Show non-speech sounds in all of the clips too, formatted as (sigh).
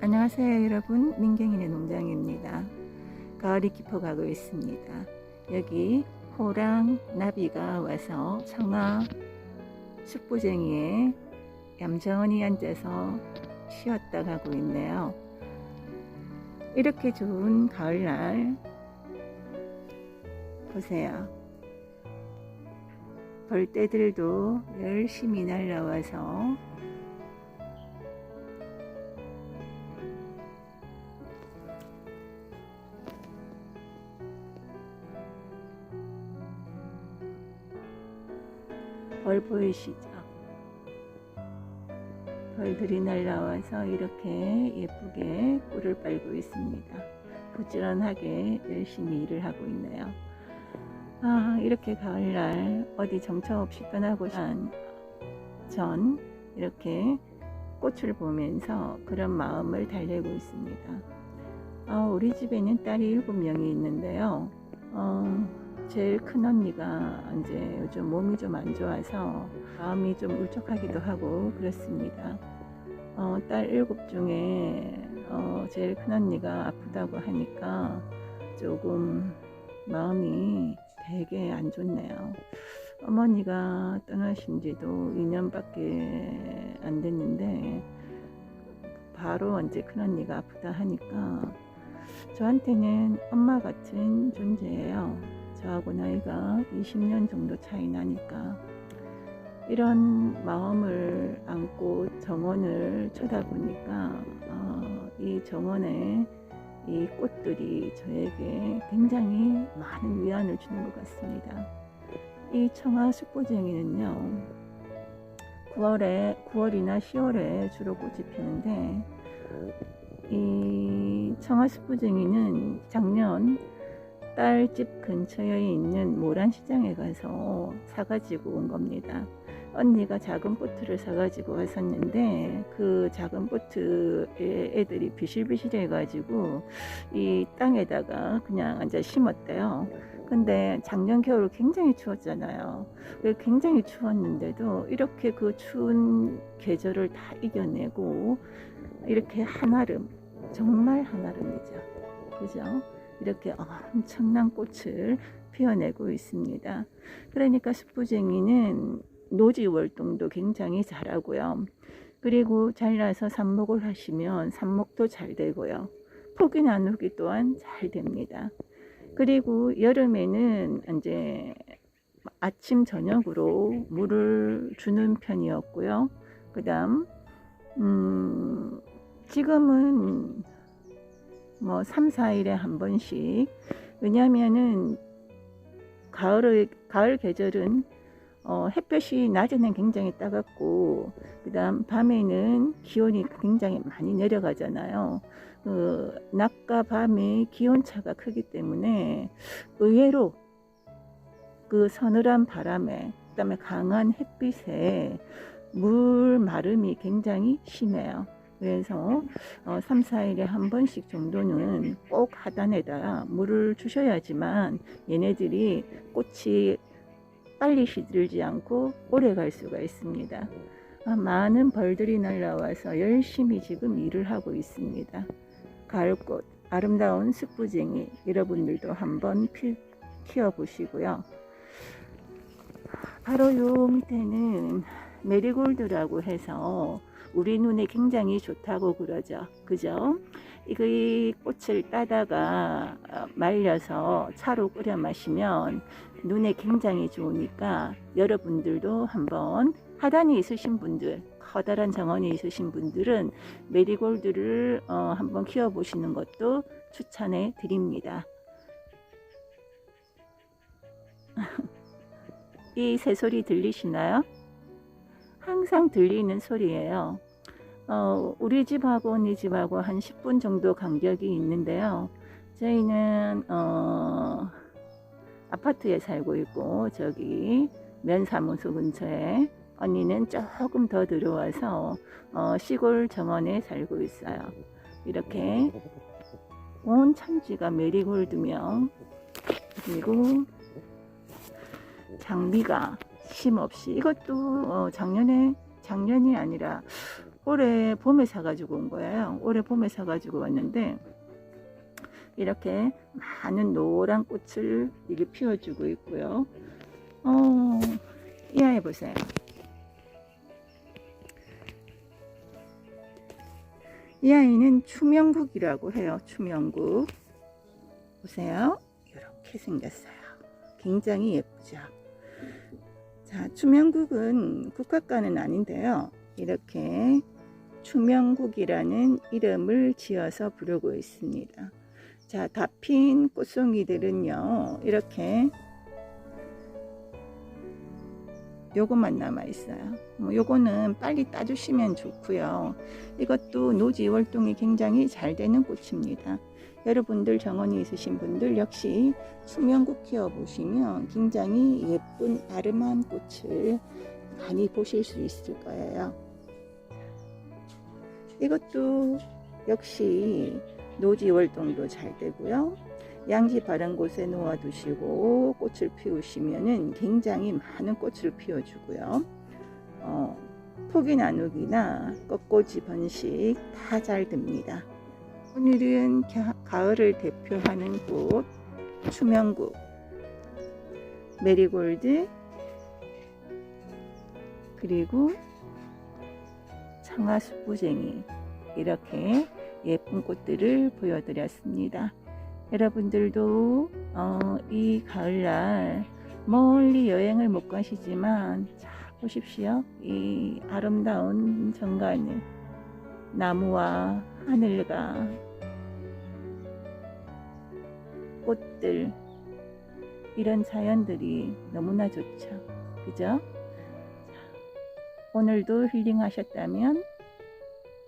안녕하세요 여러분. 민경인의 농장입니다. 가을이 깊어가고 있습니다. 여기 호랑 나비가 와서 청아 숯부쟁이에 얌전히 앉아서 쉬었다 가고 있네요. 이렇게 좋은 가을날 보세요. 벌떼들도 열심히 날라와서 벌 보이시죠? 벌들이 날라와서 이렇게 예쁘게 꿀을 빨고 있습니다. 부지런하게 열심히 일을 하고 있네요. 아, 이렇게 가을날 어디 정처 없이 떠나고 전 이렇게 꽃을 보면서 그런 마음을 달래고 있습니다. 아, 우리 집에는 딸이 일곱 명이 있는데요. 어, 제일 큰 언니가 이제 요즘 몸이 좀 안 좋아서 마음이 좀 울적하기도 하고 그렇습니다. 어, 딸 일곱 중에 어, 제일 큰 언니가 아프다고 하니까 조금 마음이 되게 안 좋네요. 어머니가 떠나신 지도 2년밖에 안 됐는데 바로 언제 큰 언니가 아프다 하니까 저한테는 엄마 같은 존재예요. 저하고 나이가 20년 정도 차이 나니까 이런 마음을 안고 정원을 쳐다보니까 어, 이 정원에 이 꽃들이 저에게 굉장히 많은 위안을 주는 것 같습니다. 이 청아 숯보쟁이는요, 9월에 9월이나 10월에 주로 꽃이 피는데 이 청아 숯보쟁이는 작년 딸 집 근처에 있는 모란시장에 가서 사가지고 온 겁니다. 언니가 작은 보트를 사가지고 왔었는데 그 작은 보트에 애들이 비실비실해 가지고 이 땅에다가 그냥 앉아 심었대요. 근데 작년 겨울 굉장히 추웠잖아요. 굉장히 추웠는데도 이렇게 그 추운 계절을 다 이겨내고 이렇게 한아름 정말 한아름이죠. 그죠? 이렇게 엄청난 꽃을 피워내고 있습니다. 그러니까 숯부쟁이는 노지 월동도 굉장히 잘하고요. 그리고 잘라서 삽목을 하시면 삽목도 잘 되고요. 포기 나누기 또한 잘 됩니다. 그리고 여름에는 이제 아침 저녁으로 물을 주는 편이었고요. 그 다음 음 지금은 뭐 3, 4일에 한 번씩 왜냐하면은 가을 가을 계절은 어, 햇볕이 낮에는 굉장히 따갑고 그 다음 밤에는 기온이 굉장히 많이 내려가잖아요. 그 낮과 밤의 기온 차가 크기 때문에 의외로 그 서늘한 바람에 그 다음에 강한 햇빛에 물 마름이 굉장히 심해요. 그래서 어, 3, 4일에 한 번씩 정도는 꼭 하단에다 물을 주셔야지만 얘네들이 꽃이 빨리 시들지 않고 오래 갈 수가 있습니다. 아, 많은 벌들이 날라와서 열심히 지금 일을 하고 있습니다. 가을꽃, 아름다운 숯부쟁이 여러분들도 한번 키워보시고요. 바로 요 밑에는 메리골드라고 해서 우리 눈에 굉장히 좋다고 그러죠. 그죠? 이 꽃을 따다가 어, 말려서 차로 끓여 마시면 눈에 굉장히 좋으니까 여러분들도 한번 하단이 있으신 분들 커다란 정원이 있으신 분들은 메리골드를 어, 한번 키워보시는 것도 추천해 드립니다. (laughs) 이 새소리 들리시나요? 항상 들리는 소리예요. 어, 우리 집하고 언니 집하고 한 10분 정도 간격이 있는데요. 저희는 어, 아파트에 살고 있고 저기 면사무소 근처에 언니는 조금 더 들어와서 어, 시골 정원에 살고 있어요. 이렇게 온 천지가 메리골드명 그리고 장미가 쉼없이 이것도 어, 작년에 작년이 아니라 올해 봄에 사가지고 온 거예요. 올해 봄에 사가지고 왔는데 이렇게 많은 노란 꽃을 이게 피워주고 있고요. 어, 이 아이 보세요. 이 아이는 추명국이라고 해요. 추명국. 보세요. 이렇게 생겼어요. 굉장히 예쁘죠. 자, 추명국은 국화과는 아닌데요. 이렇게 추명국이라는 이름을 지어서 부르고 있습니다. 자, 다 핀 꽃송이들은요, 이렇게 요것만 남아 있어요. 뭐 요거는 빨리 따주시면 좋고요. 이것도 노지 월동이 굉장히 잘 되는 꽃입니다. 여러분들 정원이 있으신 분들 역시 수면국 키워 보시면 굉장히 예쁜 아름한 꽃을 많이 보실 수 있을 거예요. 이것도 역시 노지 월동도 잘 되고요. 양지 바른 곳에 놓아 두시고 꽃을 피우시면은 굉장히 많은 꽃을 피워주고요. 어, 포기 나누기나 꺾꽂이 번식 다 잘 됩니다. 오늘은 가, 가을을 대표하는 꽃 추명국, 메리골드, 그리고 장화수부쟁이 이렇게 예쁜 꽃들을 보여드렸습니다. 여러분들도 어, 이 가을날 멀리 여행을 못 가시지만 자 보십시오. 이 아름다운 정간을 나무와 하늘과 꽃들 이런 자연들이 너무나 좋죠. 그죠? 오늘도 힐링하셨다면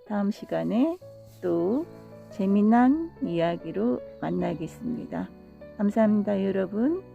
다음 시간에 또 재미난 이야기로 만나겠습니다. 감사합니다, 여러분.